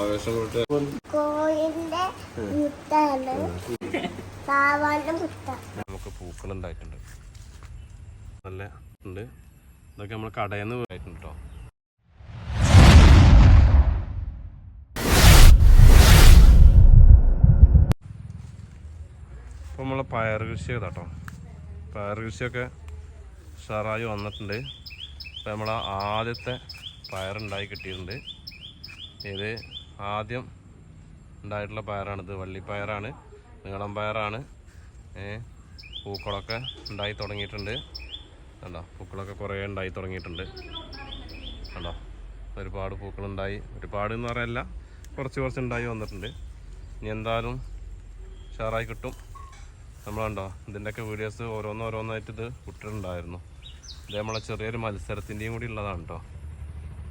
ആവേശം കൊണ്ട് കോഴിന്റെ മുത്താണ്. സാവാന്റെ മുട്ട നമുക്ക് പൂക്കൾ ഉണ്ടായിട്ടുണ്ട്. നല്ല ഉണ്ട്. ഇതൊക്കെ നമ്മൾ കടയിൽ നിന്ന് പോയിട്ടുണ്ട് കേട്ടോ ഇപ്പോൾ നമ്മളെ പയർ കൃഷി ചെയ്താട്ടോ പയർ കൃഷിയൊക്കെ ഉഷാറായി വന്നിട്ടുണ്ട്. ഇപ്പം നമ്മളെ ആദ്യത്തെ പയറുണ്ടായി കിട്ടിയിട്ടുണ്ട്. ഇത് ആദ്യം ഉണ്ടായിട്ടുള്ള പയറാണിത്. വള്ളിപ്പയറാണ് നീളം പയറാണ്. പൂക്കളൊക്കെ ഉണ്ടായി തുടങ്ങിയിട്ടുണ്ട്. കണ്ടോ പൂക്കളൊക്കെ കുറേ ഉണ്ടായി തുടങ്ങിയിട്ടുണ്ട്. കണ്ടോ ഒരുപാട് പൂക്കളുണ്ടായി. ഒരുപാട് എന്ന് പറയല്ല കുറച്ച് കുറച്ച് ഉണ്ടായി വന്നിട്ടുണ്ട്. ഇനി എന്തായാലും ഷെയറായി കിട്ടും. നമ്മൾ കണ്ടോ ഇതിന്റെയൊക്കെ വീഡിയോസ് ഓരോന്നോരോന്നായിട്ട് ഇത് ഇട്ടിട്ടുണ്ടായിരുന്നു. ഇത് നമ്മളെ ചെറിയൊരു മത്സരത്തിന്റെയും കൂടി ഉള്ളതാണ് കേട്ടോ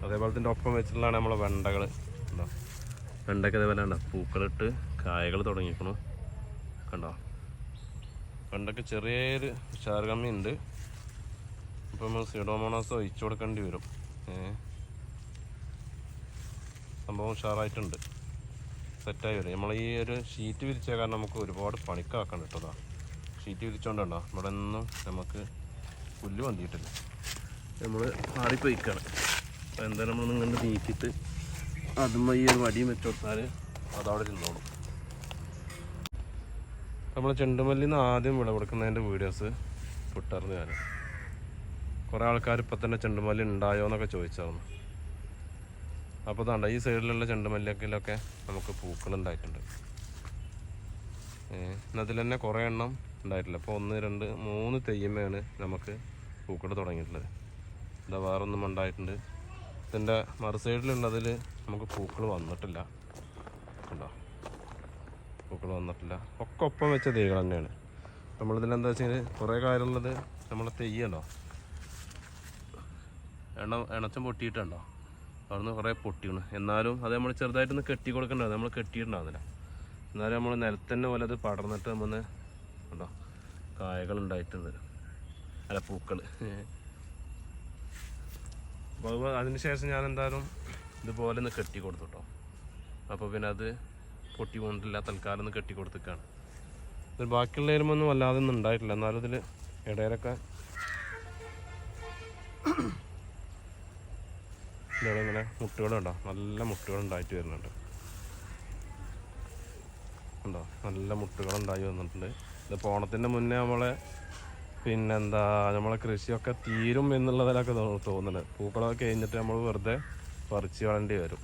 അതേപോലെ ഇതിന്റെ ഒപ്പം വെച്ചിട്ടുള്ളതാണ് നമ്മളെ വെണ്ടകൾ കണ്ടോ വെണ്ടയ്ക്ക് ഇതേപോലെ കണ്ട? പൂക്കളിട്ട് കായകൾ തുടങ്ങിക്കണു കണ്ടോ? വെണ്ടയ്ക്ക് ചെറിയൊരു ഉഷാർകമ്മി ഉണ്ട് ഇപ്പം നമ്മൾ സിഡോമോണാസ് ഒഴിച്ചു കൊടുക്കേണ്ടി വരും. സംഭവം ഉഷാറായിട്ടുണ്ട്. സെറ്റായി വരും. നമ്മൾ ഈ ഒരു ഷീറ്റ് വിരിച്ച കാരണം നമുക്ക് ഒരുപാട് പണിക്കാക്കണം കേട്ടോ ഷീറ്റ് വിരിച്ചോണ്ടോ ഇവിടെ ഒന്നും നമുക്ക് പുല്ല് വന്നിട്ടില്ല നമ്മൾ ആടിപ്പോയിക്കാണ് അപ്പോൾ എന്തായാലും നമ്മൾ ഇങ്ങനെ നീക്കിയിട്ട് അതുമ്മ ഈ ഒരു വടിയും വെച്ച് അതവിടെ നമ്മൾ ചെണ്ടുമല്ലി നിന്ന് ആദ്യം വിളവെടുക്കുന്നതിന്റെ വീഡിയോസ് വിട്ടായിരുന്നു ഞാൻ കുറേ ആൾക്കാർ ഇപ്പം തന്നെ ചെണ്ടുമല്ലി ഉണ്ടായോ എന്നൊക്കെ ചോദിച്ചായിരുന്നു അപ്പോൾ അതാണ്ട ഈ സൈഡിലുള്ള ചെണ്ടുമല്ലിയൊക്കെ നമുക്ക് പൂക്കൾ ഉണ്ടായിട്ടുണ്ട് അതിൽ തന്നെ കുറേ എണ്ണം ഉണ്ടായിട്ടില്ല അപ്പോൾ ഒന്ന് രണ്ട് മൂന്ന് തെയ്യമ്മയാണ് നമുക്ക് പൂക്കൾ തുടങ്ങിയിട്ടുള്ളത്. എന്താ വേറൊന്നും ഉണ്ടായിട്ടുണ്ട്. ഇതിന്റെ മറു സൈഡിലുള്ളതിൽ നമുക്ക് പൂക്കൾ വന്നിട്ടില്ല. കണ്ടോ? പൂക്കൾ വന്നിട്ടില്ല. ഒക്കെ ഒപ്പം വെച്ച തൈകൾ തന്നെയാണ്. നമ്മളിതിലെന്താ വെച്ചാൽ കുറേ കാര്യമുള്ളത് നമ്മളെ തെയ്യല്ലോ എണ്ണ എണച്ചം പൊട്ടിയിട്ടുണ്ടോ? അവിടുന്ന് കുറേ പൊട്ടിയാണ് എന്നാലും അത് നമ്മൾ ചെറുതായിട്ടൊന്ന് കെട്ടി കൊടുക്കണ്ടാവും നമ്മൾ കെട്ടിയിട്ടുണ്ടാവുന്നില്ല എന്നാലും നമ്മൾ നിലത്തന്നെ പോലെ അത് പടർന്നിട്ട് നമ്മൾ കണ്ടോ? കായകൾ ഉണ്ടായിട്ടുണ്ട്. അല്ല പൂക്കൾ അപ്പോൾ അത് അതിന് ശേഷം ഞാൻ എന്തായാലും ഇതുപോലെ ഒന്ന് കെട്ടി കൊടുത്തു കേട്ടോ അപ്പോൾ പിന്നെ അത് പൊട്ടി കൊണ്ടില്ല തൽക്കാലം ഒന്ന് കെട്ടി കൊടുത്തേക്കാണ് ഇത് ബാക്കിയുള്ള എരുമൊന്നും വല്ലാതെ ഒന്നും ഉണ്ടായിട്ടില്ല. എന്നാലും ഇതിൽ ഇടയിലൊക്കെ ഇവിടെ ഇങ്ങനെ മുട്ടുകളുണ്ടോ? നല്ല മുട്ടുകൾ ഉണ്ടായിട്ട് വരുന്നുണ്ട്. ഉണ്ടോ? നല്ല മുട്ടുകളുണ്ടായി വന്നിട്ടുണ്ട്. ഇത് പോണത്തിന്റെ മുന്നേ നമ്മളെ പിന്നെന്താ നമ്മളെ കൃഷിയൊക്കെ തീരും എന്നുള്ളതിലൊക്കെ തോന്നുന്നുണ്ട്. പൂക്കളൊക്കെ കഴിഞ്ഞിട്ട് നമ്മൾ വെറുതെ പറിച്ച് വളേണ്ടി വരും.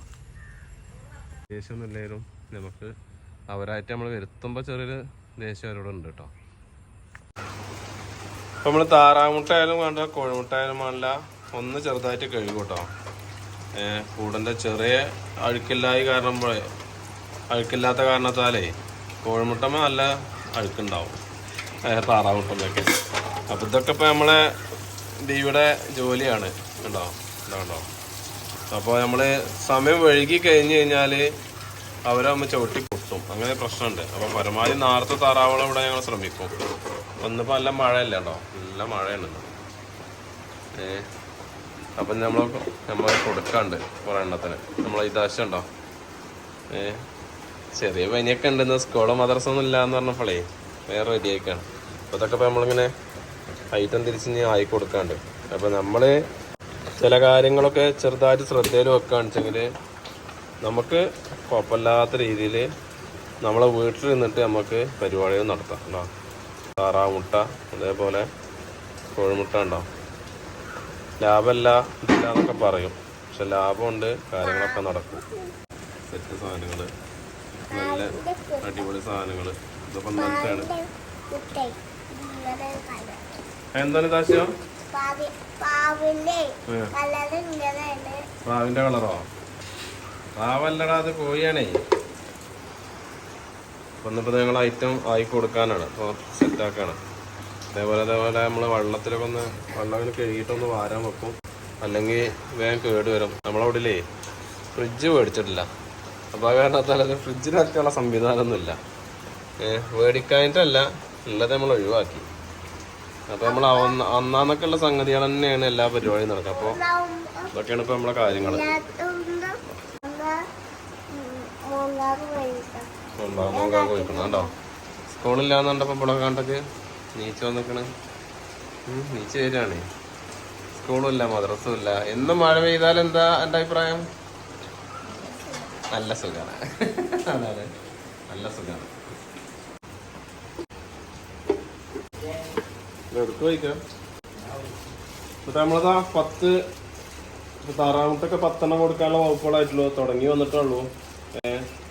ദേഷ്യമൊന്നുമില്ലെങ്കിലും നമുക്ക് അവരായിട്ട് നമ്മൾ വരുത്തുമ്പോൾ ചെറിയൊരു ദേഷ്യം അവരോട് ഉണ്ട് കേട്ടോ. ഇപ്പം നമ്മൾ താറാമുട്ടായാലും വേണ്ട കോഴിമുട്ടായാലും വേണ്ട ഒന്ന് ചെറുതായിട്ട് കഴുകും കേട്ടോ. ഏഹ് ചെറിയ അഴുക്കില്ലായി കാരണം അഴുക്കില്ലാത്ത കാരണത്താലേ കോഴിമുട്ടമ്മ നല്ല അഴുക്കുണ്ടാവും. ഏഹ് താറാമുട്ടമ്മയൊക്കെ അപ്പം ഇതൊക്കെ ഇപ്പോൾ നമ്മളെ ഡിയുടെ ജോലിയാണ്. ഉണ്ടോ ഉണ്ടോ അപ്പോൾ നമ്മൾ സമയം വഴുകി കഴിഞ്ഞ് കഴിഞ്ഞാൽ അവരാകുമ്പോൾ ചവിട്ടി പൊട്ടും. അങ്ങനെ പ്രശ്നമുണ്ട്. അപ്പോൾ പരമാവധി നേരത്തെ താറാവളം ഇവിടെ ഞങ്ങൾ ശ്രമിക്കും. ഒന്നിപ്പോൾ നല്ല മഴയല്ല കേട്ടോ നല്ല മഴയാണ് ഏ അപ്പം നമ്മൾ നമ്മൾ കൊടുക്കാണ്ട് കുറേ എണ്ണത്തിന്. നമ്മൾ ഇതാശം ഉണ്ടോ ഏ ചെറിയ പനിയൊക്കെ ഉണ്ടെന്ന് സ്കൂളോ മദ്രസ ഒന്നും ഇല്ല എന്ന് വേറെ റെഡി ആയിക്കാണ് അപ്പോൾ അതൊക്കെ ഇപ്പോൾ നമ്മളിങ്ങനെ ഐറ്റം തിരിച്ച് ഇനി ആയി കൊടുക്കാണ്ട്. അപ്പോൾ നമ്മൾ ചില കാര്യങ്ങളൊക്കെ ചെറുതായിട്ട് ശ്രദ്ധയിൽ വെക്കുകയാണെന്നുവെച്ചെങ്കിൽ നമുക്ക് കുഴപ്പമില്ലാത്ത രീതിയിൽ നമ്മളെ വീട്ടിൽ നിന്നിട്ട് നമുക്ക് പരിപാടികൾ നടത്താം. കേട്ടോ താറാവ് മുട്ട അതേപോലെ കോഴിമുട്ട ഉണ്ടാവും ലാഭമല്ല ഇതില്ല എന്നൊക്കെ പറയും. പക്ഷെ ലാഭമുണ്ട് കാര്യങ്ങളൊക്കെ നടക്കും. സെറ്റ് സാധനങ്ങൾ നല്ല അടിപൊളി സാധനങ്ങൾ ഇതൊക്കെ നല്ലതാണ്. എന്താണ് ഇങ്ങനെയാണ് പ്രാവിന്റെ കളറോ? പ്രാവല്ലടാ അത് കോഴിയാണേ. വന്നിപ്പോൾ ഞങ്ങൾ ഐറ്റം ആയി കൊടുക്കാനാണ്. അപ്പോൾ സെറ്റാക്കാണ് അതേപോലെ അതേപോലെ നമ്മൾ വെള്ളത്തിലൊക്കെ ഒന്ന് വെള്ളം അങ്ങനെ കഴുകിയിട്ടൊന്ന് വാരാൻ വെക്കും. അല്ലെങ്കിൽ വേഗം കേട് വരും നമ്മളവിടില്ലേ ഫ്രിഡ്ജ് മേടിച്ചിട്ടില്ല. അപ്പോൾ കാരണത്താൽ അത് ഫ്രിഡ്ജിനൊക്കെയുള്ള സംവിധാനമൊന്നുമില്ല. അല്ല ഉള്ളത് നമ്മൾ ഒഴിവാക്കി. അപ്പോൾ നമ്മൾ അന്ന- അന്നാന്നൊക്കെയുള്ള സംഗതികൾ തന്നെയാണ് എല്ലാ പരിപാടിയും നടക്കുക. അപ്പോൾ ഇതൊക്കെയാണ് ഇപ്പോൾ നമ്മളെ കാര്യങ്ങൾ. ഉണ്ടാകുമ്പോൾ പോയിക്കണം? കേട്ടോ സ്കൂളില്ലാന്നുണ്ടപ്പോ ഇവിടെ കണ്ടക്ക് നീച്ച വന്നിക്കണ്. നീച്ച വരികയാണ്. സ്കൂളും ഇല്ല മദ്രസും ഇല്ല. എന്നും മഴ പെയ്താൽ എന്താ എന്റെ അഭിപ്രായം? നല്ല സുഖമാണ് അതാണ് നല്ല സുഖമാണ് നമ്മളതാ പത്ത് ഇപ്പൊ താറാമുട്ടൊക്കെ പത്തെണ്ണം കൊടുക്കാനുള്ള വകുപ്പുകളായിട്ടുള്ളൂ. തുടങ്ങി വന്നിട്ടുള്ളൂ.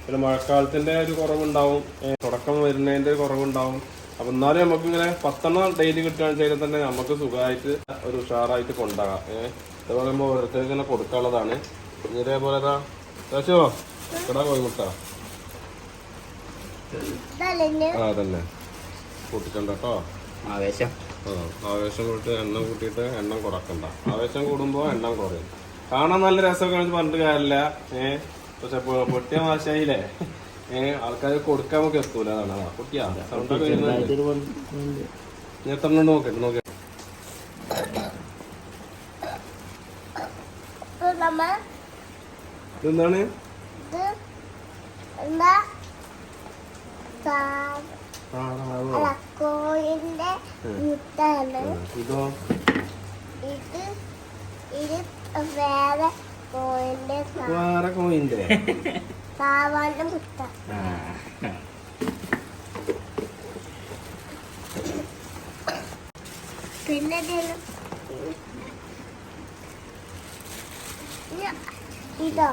പിന്നെ മഴക്കാലത്തിന്റെ ഒരു കുറവുണ്ടാവും. തുടക്കം വരുന്നതിന്റെ ഒരു കുറവുണ്ടാവും. അപ്പൊ എന്നാലും നമുക്ക് ഇങ്ങനെ പത്തെണ്ണം ഡെയിലി കിട്ടുകയാണെന്ന് ചെയ്താൽ തന്നെ നമുക്ക് സുഖമായിട്ട് ഒരു ഉഷാറായിട്ട് കൊണ്ടാകാം ഏഹ് അതുപോലെ നമ്മൾ ഓരോരുത്തർക്ക് ഇങ്ങനെ കൊടുക്കാനുള്ളതാണ്. ഇതേപോലെ ചേച്ചോ ഇവിടെ കോഴിമുട്ട ആ തന്നെ കൂട്ടിക്കണ്ട കേട്ടോ. ആവേശം. ആ, ആവേശം കൂട്ടി എണ്ണം കൂട്ടിയിട്ട് എണ്ണം കുറക്കണ്ട. ആവേശം കൂടുമ്പോ എണ്ണം കുറയും. കാണാൻ നല്ല രസമൊക്കെ പറഞ്ഞിട്ട് കാര്യമില്ല. ഏഹ് പക്ഷെ പൊട്ടിയ മാശായില്ലേ? ഏഹ് ആൾക്കാർ കൊടുക്കാൻ നമുക്ക് എത്തൂല അതാണ് അതാ പൊട്ടിയാ. സൗണ്ട് ഒക്കെ വരുന്നുണ്ട് ചെറുതായിട്ടൊരു പൊന്തുണ്ട്. ഞാൻ എത്ര എണ്ണം നോക്കട്ടെ നോക്കി ഇപ്പൊ നമ്മ ഇതെന്താണ്? ഇത് ഇതോ? വേറെ കോയിന്റെ വേറെ കോയിന്റെ മുട്ട പിന്നെ ഇതോ.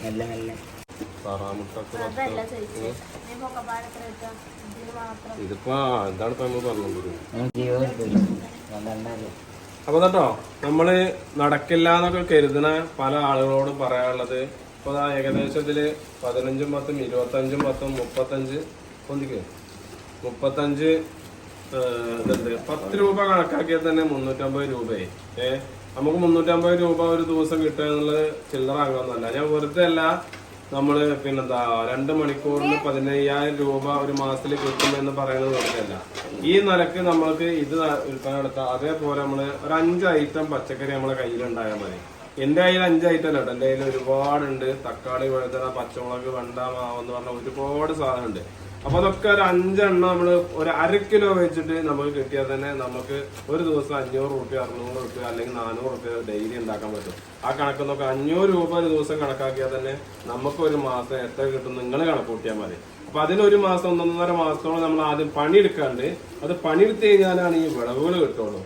നല്ല ഇതിപ്പോ എന്താണ് ഇപ്പൊ നമ്മൾ പറഞ്ഞത്? പന്ത്രണ്ടല്ലേ അപ്പൊ കേട്ടോ നമ്മൾ നടക്കില്ല എന്നൊക്കെ കരുതുന്ന പല ആളുകളോടും പറയാനുള്ളത് ഇപ്പൊ ഏകദേശം ഇതിൽ പതിനഞ്ചും പത്തും ഇരുപത്തഞ്ചും പത്തും മുപ്പത്തഞ്ച് ഒന്നിക്ക് മുപ്പത്തഞ്ച് ഇതുണ്ട് പത്ത് രൂപ കണക്കാക്കിയാൽ തന്നെ മുന്നൂറ്റമ്പത് രൂപയായി. ഏഹ് നമുക്ക് മുന്നൂറ്റമ്പത് രൂപ ഒരു ദിവസം കിട്ടുക എന്നുള്ളത് ചില്ലറ അംഗമൊന്നുമല്ല ഞാൻ വെറുതെ അല്ല. നമ്മൾ പിന്നെന്താ രണ്ട് മണിക്കൂറിന് പതിനയ്യായിരം രൂപ ഒരു മാസത്തിൽ കിട്ടുമെന്ന് പറയുന്നത് വെറുതെ അല്ല. ഈ നിലയ്ക്ക് നമ്മൾക്ക് ഇത് വിൽപ്പന അതേപോലെ നമ്മൾ ഒരു അഞ്ച് ഐറ്റം പച്ചക്കറി നമ്മളെ കയ്യിലുണ്ടായാൽ മതി. എന്റെ കയ്യിൽ അഞ്ച് ഐറ്റം അല്ല എന്റെ കയ്യിൽ ഒരുപാടുണ്ട്. തക്കാളി വഴുതന പച്ചമുളക് വെണ്ട മാവെന്ന് പറഞ്ഞ ഒരുപാട് സാധനമുണ്ട്. അപ്പൊ അതൊക്കെ ഒരു അഞ്ചെണ്ണം നമ്മൾ ഒരു അര കിലോ വെച്ചിട്ട് നമുക്ക് കിട്ടിയാൽ തന്നെ നമുക്ക് ഒരു ദിവസം അഞ്ഞൂറ് റുപ്യ അറുന്നൂറ് റുപ്യ അല്ലെങ്കിൽ നാനൂറ് റുപ്യ ഡെയിലി ഉണ്ടാക്കാൻ പറ്റും. ആ കണക്കെന്നൊക്കെ അഞ്ഞൂറ് രൂപ ഒരു ദിവസം കണക്കാക്കിയാൽ തന്നെ നമുക്ക് ഒരു മാസം എത്ര കിട്ടും നിങ്ങൾ കണക്ക് കൂട്ടിയാൽ മതി. അപ്പൊ അതിനൊരു മാസം ഒന്നൊന്നര മാസത്തോളം നമ്മൾ ആദ്യം പണിയെടുക്കാണ്ട് അത് പണിയെടുത്ത് കഴിഞ്ഞാലാണ് ഈ വിളവുകൾ കിട്ടുള്ളൂ.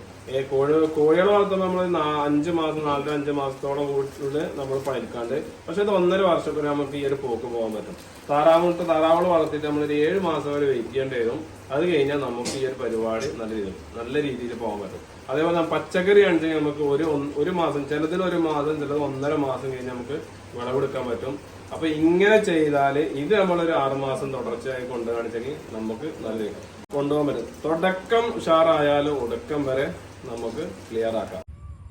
കോഴി കോഴികളെ വളർത്തുമ്പോൾ നമ്മൾ അഞ്ച് മാസം നാലര അഞ്ച് മാസത്തോളം കൂടുതൽ നമ്മൾ പണിയെടുക്കാണ്ട്. പക്ഷെ ഇത് ഒന്നര വർഷത്തിന് നമുക്ക് ഈ ഒരു പോക്ക് പോകാൻ പറ്റും. താറാവിട്ട് താറാവുകൾ വളർത്തിയിട്ട് നമ്മൾ ഒരു ഏഴ് മാസം വരെ വെയിറ്റ് ചെയ്യേണ്ടി വരും. അത് കഴിഞ്ഞാൽ നമുക്ക് ഈ ഒരു പരിപാടി നല്ല രീതിയിൽ നല്ല രീതിയിൽ പോകാൻ പറ്റും. അതേപോലെ പച്ചക്കറി ആണെങ്കിൽ നമുക്ക് ഒരു ഒരു മാസം ചിലതിൽ ഒരു മാസം ചിലത് ഒന്നര മാസം കഴിഞ്ഞ് നമുക്ക് വിളവെടുക്കാൻ പറ്റും. അപ്പൊ ഇങ്ങനെ ചെയ്താൽ ഇത് നമ്മളൊരു ആറുമാസം തുടർച്ചയായി കാണിച്ചെങ്കിൽ നമുക്ക് നല്ല കൊണ്ടുപോകാൻ പറ്റും. തുടക്കം ഉഷാറായാലും ഒടുക്കം വരെ നമുക്ക് ക്ലിയർ ആക്കാം.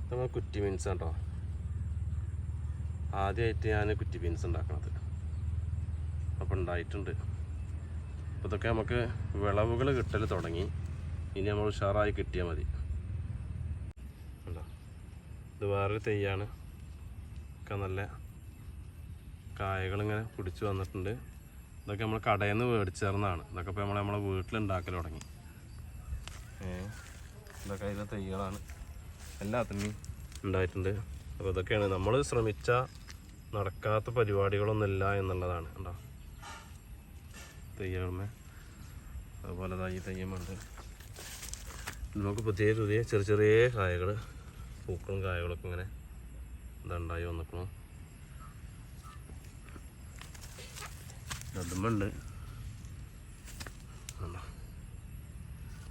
നമ്മൾ കുറ്റി ബീൻസ് കേട്ടോ ആദ്യമായിട്ട് ഞാൻ കുറ്റി ബീൻസ് ഉണ്ടാക്കണത്. അപ്പം ഉണ്ടായിട്ടുണ്ട്. അപ്പോൾ ഇതൊക്കെ നമുക്ക് വിളവുകൾ കിട്ടൽ തുടങ്ങി. ഇനി നമ്മൾ ഉഷാറായി കിട്ടിയാൽ മതി. കണ്ടോ ഇത് വേറൊരു തെയ്യാണ്. ഒക്കെ നല്ല കായകളിങ്ങനെ പിടിച്ചു വന്നിട്ടുണ്ട്. ഇതൊക്കെ നമ്മൾ കടയിൽ നിന്ന് മേടിച്ചേർന്നതാണ് ഇതൊക്കെ ഇപ്പോൾ നമ്മൾ നമ്മളെ വീട്ടിലുണ്ടാക്കൽ തുടങ്ങി. ഏ? ഇതൊക്കെ അതിലെ തൈകളാണ്. എല്ലാത്തിനും ഉണ്ടായിട്ടുണ്ട്. അപ്പോൾ ഇതൊക്കെയാണ് നമ്മൾ ശ്രമിച്ച നടക്കാത്ത പരിപാടികളൊന്നുമില്ല എന്നുള്ളതാണ് കണ്ടോ? തെയ്യമേ അതുപോലെ ഈ തെയ്യമുണ്ട് നമുക്ക് പുതിയ പുതിയ ചെറിയ ചെറിയ കായകൾ പൂക്കളും കായകളൊക്കെ ഇങ്ങനെ ഇതുണ്ടായി വന്നിട്ടു അതുമുണ്ട്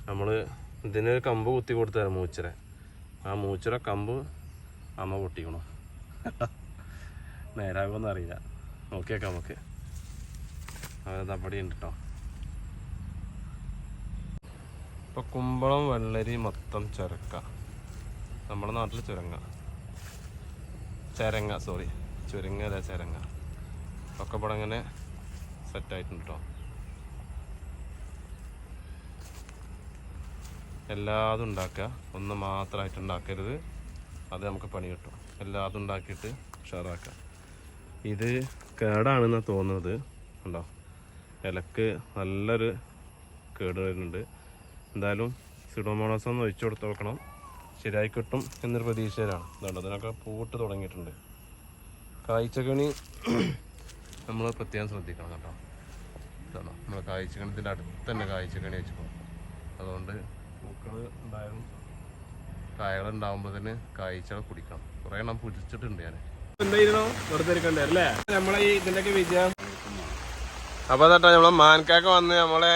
നമ്മൾ ഇതിനൊരു കമ്പ് കുത്തി കൊടുത്തായിരുന്നു മൂച്ചിറെ ആ മൂച്ചിര കമ്പ് അമ്മ പൊട്ടിക്കണോ. നേരാകുമെന്ന് അറിയില്ല. നോക്കിയേക്കാം നമുക്ക്. അവരെ തപ്പടി ഉണ്ട് കേട്ടോ ഇപ്പൊ കുമ്പളം വെള്ളരി മൊത്തം ചുരക്ക. നമ്മുടെ നാട്ടിൽ ചുരങ്ങ. ചരങ്ങ സോറി ചുരങ്ങ അല്ല ചരങ്ങ. ഒക്കെ ഇവിടെ അങ്ങനെ സെറ്റായിട്ടുണ്ട് കേട്ടോ എല്ലാതും ഉണ്ടാക്കുക. ഒന്ന് മാത്രമായിട്ട് ഉണ്ടാക്കരുത്. അത് നമുക്ക് പണി കിട്ടും. എല്ലാതും ഉണ്ടാക്കിയിട്ട് ഉഷാറാക്കുക. ഇത് കേടാണെന്നാണ് തോന്നുന്നത്. ഉണ്ടോ ഇലക്ക് നല്ലൊരു കേട് വരുന്നുണ്ട്. എന്തായാലും സിഡോമോണോസ് ഒന്ന് ഒഴിച്ചു കൊടുത്ത് നോക്കണം. ശരിയായി കിട്ടും എന്നൊരു പ്രതീക്ഷയിലാണ്. അതുകൊണ്ട് അതിനൊക്കെ പൂട്ട് തുടങ്ങിയിട്ടുണ്ട്. കായ്ച്ചകണി നമ്മൾ പ്രത്യേകം ശ്രദ്ധിക്കണം കേട്ടോ. നമ്മൾ കായ്ച്ചകണത്തിന്റെ അടുത്ത് തന്നെ കായ്ച്ചകണി പോകും. അതുകൊണ്ട് പൂക്കൾ ഉണ്ടായാലും കായകൾ ഉണ്ടാകുമ്പോൾ തന്നെ കായ്ച്ചകൾ കുടിക്കണം. കുറേ എണ്ണം പുതിച്ചിട്ടുണ്ട് ഞാൻ എന്തായിരുന്നു വെറുതെ അല്ലേ? നമ്മളെ ഈ ഇതിന്റെയൊക്കെ വിജയം. അപ്പോൾ അതാട്ടോ നമ്മളെ മാൻകാക്ക വന്ന് നമ്മളെ